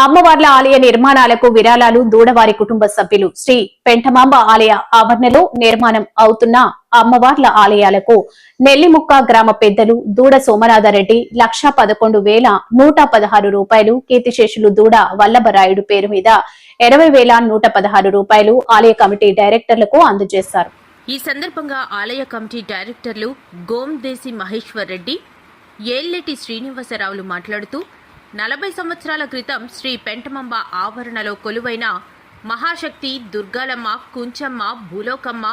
అమ్మవార్ల ఆలయ నిర్మాణాలకు విరాళాలు దూడవారి కుటుంబ సభ్యులు శ్రీ పెంటమాంబ ఆలయ ఆవరణలో నిర్మాణం అవుతున్న అమ్మవార్ల ఆలయాలకు నెల్లిముక్క గ్రామ పెద్దలు దూడ సోమనాథరెడ్డి లక్ష పదకొండు వేల నూట పదహారు రూపాయలు కీర్తిశేషులు దూడ వల్లభరాయుడు పేరు మీద ఇరవై వేల నూట పదహారు రూపాయలు ఆలయ కమిటీ డైరెక్టర్లకు అందజేశారు. ఈ సందర్భంగా ఆలయ కమిటీ డైరెక్టర్లు గోందేశి మహేశ్వర్ రెడ్డి ఏల్లెటి శ్రీనివాసరావులు మాట్లాడుతూ నలభై సంవత్సరాల క్రితం శ్రీ పెంటమంబ ఆవరణలో కొలువైన మహాశక్తి దుర్గాలమ్మ కుంచమ్మ భూలోకమ్మ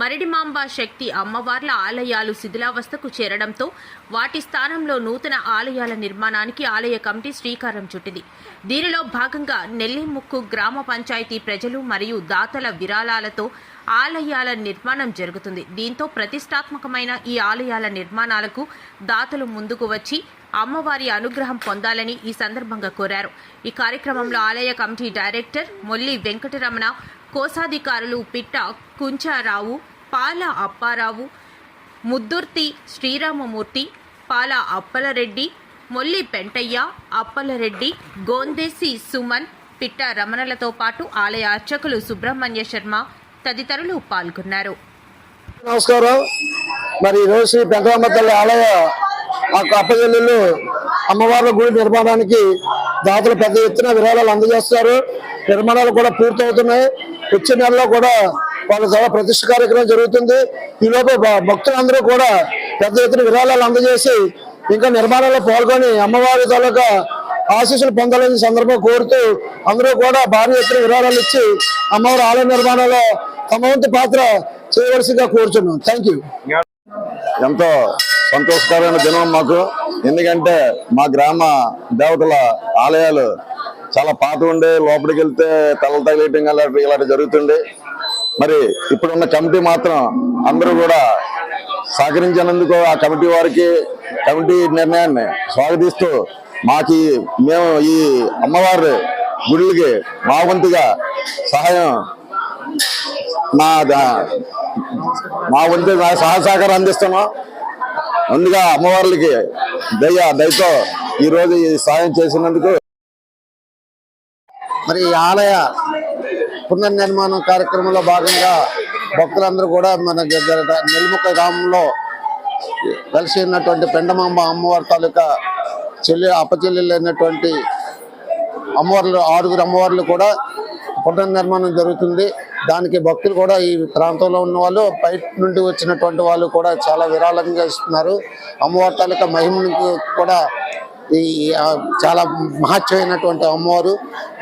మరిడిమాంబ శక్తి అమ్మవార్ల ఆలయాలు శిథిలావస్థకు చేరడంతో వాటి స్థానంలో నూతన ఆలయాల నిర్మాణానికి ఆలయ కమిటీ శ్రీకారం చుట్టింది. దీనిలో భాగంగా నెల్లిముక్కు గ్రామ పంచాయతీ ప్రజలు మరియు దాతల విరాళాలతో ఆలయాల నిర్మాణం జరుగుతుంది. దీంతో ప్రతిష్టాత్మకమైన ఈ ఆలయాల నిర్మాణాలకు దాతలు ముందుకు వచ్చి అమ్మవారి అనుగ్రహం పొందాలని ఈ సందర్భంగా కోరారు. ఈ కార్యక్రమంలో ఆలయ కమిటీ డైరెక్టర్ మొల్లి వెంకటరమణ కోశాధికారులు పిట్ట కుంచారావు పాల అప్పారావు ముద్దుర్తి శ్రీరామమూర్తి పాల అప్పలరెడ్డి మొల్లి పెంటయ్య అప్పలరెడ్డి గోందేసి సుమన్ పిట్ట రమణలతో పాటు ఆలయ అర్చకులు సుబ్రహ్మణ్య శర్మ తదితరులు పాల్గొన్నారు. నమస్కారం. మరి ఈరోజు శ్రీ పెంకరమ్మ తల్లి ఆలయ అప్పజల్లు అమ్మవార్ల గుడి నిర్మాణానికి దాతలు పెద్ద ఎత్తున విరాళాలు అందజేస్తారు నిర్మాణాలు కూడా పూర్తవుతున్నాయి. వచ్చే నెలలో కూడా వాళ్ళ చాలా ప్రతిష్ట కార్యక్రమం జరుగుతుంది. ఈలోపు భక్తులందరూ కూడా పెద్ద ఎత్తున విరాళాలు అందజేసి ఇంకా నిర్మాణంలో పాల్గొని అమ్మవారి తాలూకా ఆశీస్సులు పొందాలని సందర్భం కోరుతూ అందరూ కూడా భారీ ఎత్తున విరాళాలు ఇచ్చి అమ్మవారి ఆలయ నిర్మాణంలో తమ వంతు పాత్ర చేయవలసిగా కోరుతున్నాం థ్యాంక్ యూ ఎంతో సంతోషకరమైన దినం మాకు. ఎందుకంటే మా గ్రామ దేవతల ఆలయాలు చాలా పాత ఉండే లోపలికి వెళ్తే తల తగిలేయటం అలాంటి ఇలాంటి జరుగుతుంది మరి ఇప్పుడున్న కమిటీ మాత్రం అందరూ కూడా సహకరించినందుకు ఆ కమిటీ వారికి కమిటీ నిర్ణయాన్ని స్వాగతిస్తూ మాకు మేము ఈ అమ్మవారి గుడికి మా వంతుగా సహాయం మా మా వంతు నా సహాయ సహకారం అందిస్తున్నాం. ముందుగా అమ్మవార్లకి దయ దయతో ఈరోజు ఈ సాయం చేసినందుకు మరి ఈ ఆలయ పునర్నిర్మాణం కార్యక్రమంలో భాగంగా భక్తులందరూ కూడా మన దగ్గర నెల్ముక్క గ్రామంలో కలిసి ఉన్నటువంటి పెండమాంబ అమ్మవారి తాలూకా చెల్లి అపచెల్లెలైనటువంటి అమ్మవార్లు ఆరుగురు అమ్మవార్లు కూడా పునర్నిర్మాణం జరుగుతుంది. దానికి భక్తులు కూడా ఈ ప్రాంతంలో ఉన్న వాళ్ళు బయట నుండి వచ్చినటువంటి వాళ్ళు కూడా చాలా విరాళంగా ఇస్తున్నారు. అమ్మవారి తాలూకా మహిమకు కూడా ఈ చాలా మహత్యమైనటువంటి అమ్మవారు.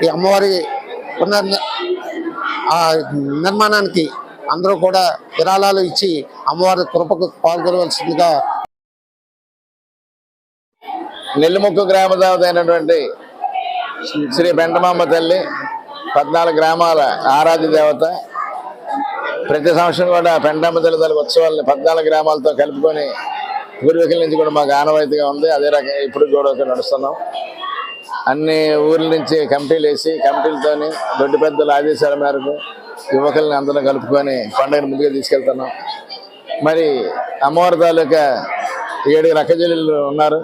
ఈ అమ్మవారి పునర్ ఆ నిర్మాణానికి అందరూ కూడా విరాళాలు ఇచ్చి అమ్మవారి కృపకు పాల్గొనవలసిందిగా నెల్లిముక్కు గ్రామ దేవత అయినటువంటి శ్రీ వెంటమాంబ తల్లి పద్నాలుగు గ్రామాల ఆరాధ్య దేవత ప్రతి సంవత్సరం కూడా పెంటమ్మ తల్లి తల్లి ఉత్సవాలని పద్నాలుగు గ్రామాలతో కలుపుకొని పూర్వీకుల నుంచి కూడా మాకు ఆనవాయితీగా ఉంది. అదే రకంగా ఇప్పుడు కూడా నడుస్తున్నాం. అన్ని ఊర్ల నుంచి కమిటీలు వేసి కమిటీలతోని దొడ్డి పెద్దల ఆదేశాల మేరకు యువకుల్ని అందరం కలుపుకొని పండుగను ముందుగా తీసుకెళ్తున్నాం. మరి అమ్మవారి తాలూకా ఏడు రక్కజల్లు ఉన్నారు.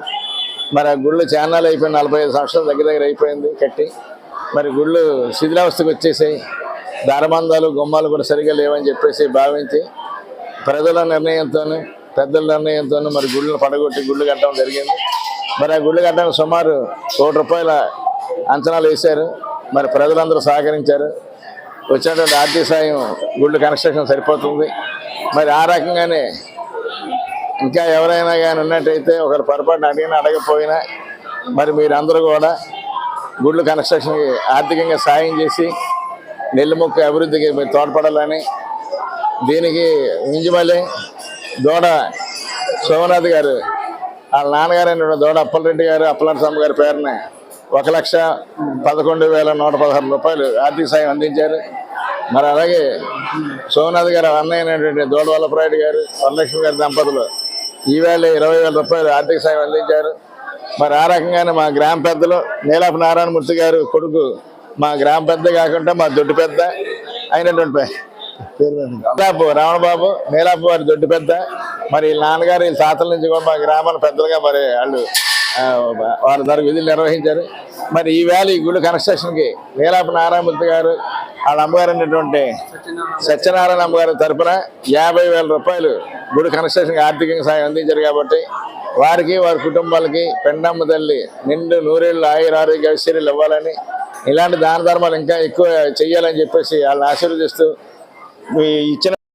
మరి ఆ గుళ్ళు చానాలు అయిపోయి నలభై ఐదు సంవత్సరాల దగ్గర దగ్గర అయిపోయింది కట్టి. మరి గుళ్ళు శిథిలావస్థకు వచ్చేసాయి. దారబంధాలు గుమ్మాలు కూడా సరిగా లేవని చెప్పేసి భావించి ప్రజల నిర్ణయంతో పెద్దల నిర్ణయంతో మరి గుళ్ళను పడగొట్టి గుళ్ళు కట్టడం జరిగింది. మరి ఆ గుళ్ళు కట్టడానికి సుమారు కోటి రూపాయల అంచనాలు వేశారు. మరి ప్రజలందరూ సహకరించారు. వచ్చినటువంటి ఆర్థిక సాయం గుళ్ళు కన్స్ట్రక్షన్ సరిపోతుంది. మరి ఆ రకంగానే ఇంకా ఎవరైనా కానీ ఉన్నట్టయితే ఒకరు పొరపాటున అడిగినా అడగపోయినా మరి మీరందరూ కూడా గుళ్ళు కన్స్ట్రక్షన్కి ఆర్థికంగా సాయం చేసి నెల్లిముక్క అభివృద్ధికి మీరు తోడ్పడాలని దీనికి ఇంజమల్లి దోడ సోమనాథ్ గారు వాళ్ళ నాన్నగారు అయిన దోడ అప్పలరెడ్డి గారు అప్పలనరసమ్మ గారి పేరున ఒక లక్ష పదకొండు వేల నూట పదహారు రూపాయలు ఆర్థిక సాయం అందించారు. మరి అలాగే సోమనాథ్ గారు అన్నయ్య అయినటువంటి దోడ వల్లభరాయుడు గారు వరలక్ష్మి గారి దంపతులు ఈవేళ ఇరవై వేల రూపాయలు ఆర్థిక సాయం అందించారు. మరి ఆ రకంగానే మా గ్రామ పెద్దలు నీలాప నారాయణమూర్తి గారు కొడుకు మా గ్రామ పెద్ద కాకుండా మా దొడ్డు పెద్ద అయినటువంటి పే- నీలాపు రావణబాబు నీలాపు వారి దొడ్డు పెద్ద. మరి నాన్నగారు వీళ్ళ తాతల నుంచి కూడా మా గ్రామాల పెద్దలుగా మరి వాళ్ళు ఆ, వారి ద్వారా విధులు నిర్వహించారు. మరి ఈ ఈ గుడి కన్స్ట్రక్షన్కి నీలాపు నారాయణమూర్తి గారు వాళ్ళ అమ్మగారు అనేటువంటి సత్యనారాయణ అమ్మగారి తరపున యాభై వేల రూపాయలు గుడి కన్స్ట్రక్షన్కి ఆర్థికంగా సాయం అందించారు కాబట్టి వారికి వారి కుటుంబాలకి పెండమ్మ తల్లి నిండు నూరేళ్ళు ఆయుర ఆరోగ్య ఐశ్వర్యాలు ఇవ్వాలని ఇలాంటి దాన ధర్మాలు ఇంకా ఎక్కువ చెయ్యాలని చెప్పేసి వాళ్ళని ఆశీర్వదిస్తూ ఇచ్చిన